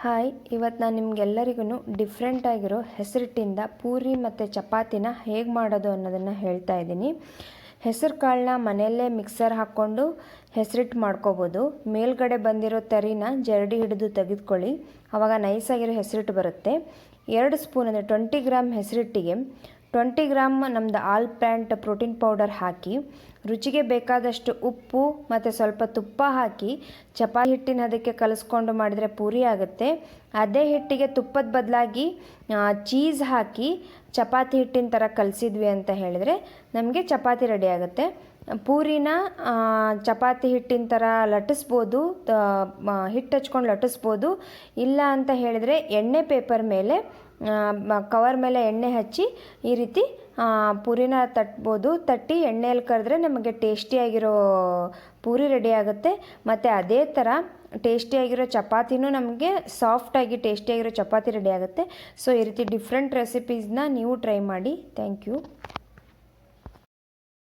Hi ಇವತ್ತು ನಾನು ನಿಮಗೆಲ್ಲರಿಗೂ ಡಿಫ್ರೆಂಟ್ ಆಗಿರೋ ಹೆಸರಿಟ್ಟಿಂದ ಪೂರಿ ಮತ್ತು ಚಪಾತಿನ ಹೇಗೆ ಮಾಡೋದು ಅನ್ನೋದನ್ನು ಹೇಳ್ತಾ ಇದ್ದೀನಿ. ಹೆಸರು ಕಾಳನ್ನ ಮನೆಯಲ್ಲೇ ಮಿಕ್ಸರ್ ಹಾಕ್ಕೊಂಡು ಹೆಸರಿಟ್ಟು ಮಾಡ್ಕೋಬೋದು. ಮೇಲ್ಗಡೆ ಬಂದಿರೋ ತರಿನ ಜರಡಿ ಹಿಡಿದು ತೆಗೆದುಕೊಳ್ಳಿ. ಆವಾಗ ನೈಸಾಗಿರೋ ಹೆಸರಿಟ್ಟು ಬರುತ್ತೆ. ಎರಡು ಸ್ಪೂನ್ ಅಂದರೆ ಟ್ವೆಂಟಿ ಗ್ರಾಮ್ ಹೆಸರಿಟ್ಟಿಗೆ ಟ್ವೆಂಟಿ ಗ್ರಾಮ್ ನಮ್ಮದು ಆಲ್ ಪ್ಯಾಂಟ್ ಪ್ರೋಟೀನ್ ಪೌಡರ್ ಹಾಕಿ, ರುಚಿಗೆ ಬೇಕಾದಷ್ಟು ಉಪ್ಪು ಮತ್ತು ಸ್ವಲ್ಪ ತುಪ್ಪ ಹಾಕಿ, ಚಪಾತಿ ಹಿಟ್ಟಿನ ಅದಕ್ಕೆ ಕಲಿಸ್ಕೊಂಡು ಮಾಡಿದರೆ ಪೂರಿ ಆಗುತ್ತೆ. ಅದೇ ಹಿಟ್ಟಿಗೆ ತುಪ್ಪದ ಬದಲಾಗಿ ಚೀಸ್ ಹಾಕಿ ಚಪಾತಿ ಹಿಟ್ಟಿನ ಥರ ಕಲಿಸಿದ್ವಿ ಅಂತ ಹೇಳಿದರೆ ನಮಗೆ ಚಪಾತಿ ರೆಡಿ ಆಗುತ್ತೆ. ಪೂರಿನ ಚಪಾತಿ ಹಿಟ್ಟಿನ ಥರ ಲಟ್ಟಿಸ್ಬೋದು ಹಿಟ್ಟು ಹಚ್ಕೊಂಡು ಲಟ್ಟಿಸ್ಬೋದು. ಇಲ್ಲ ಅಂತ ಹೇಳಿದರೆ ಎಣ್ಣೆ ಪೇಪರ್ ಮೇಲೆ ಕವರ್ ಮೇಲೆ ಎಣ್ಣೆ ಹಚ್ಚಿ ಈ ರೀತಿ ಪೂರಿನ ತಟ್ಬೋದು. ತಟ್ಟಿ ಎಣ್ಣೆಯಲ್ಲಿ ಕರೆದ್ರೆ ನಮಗೆ ಟೇಸ್ಟಿಯಾಗಿರೋ ಪೂರಿ ರೆಡಿ ಆಗುತ್ತೆ. ಮತ್ತು ಅದೇ ಥರ ಟೇಸ್ಟಿಯಾಗಿರೋ ಚಪಾತಿನೂ ನಮಗೆ ಸಾಫ್ಟಾಗಿ ಟೇಸ್ಟಿಯಾಗಿರೋ ಚಪಾತಿ ರೆಡಿ ಆಗುತ್ತೆ. ಸೊ ಈ ರೀತಿ ಡಿಫ್ರೆಂಟ್ ರೆಸಿಪೀಸ್ನ ನೀವು ಟ್ರೈ ಮಾಡಿ. Thank you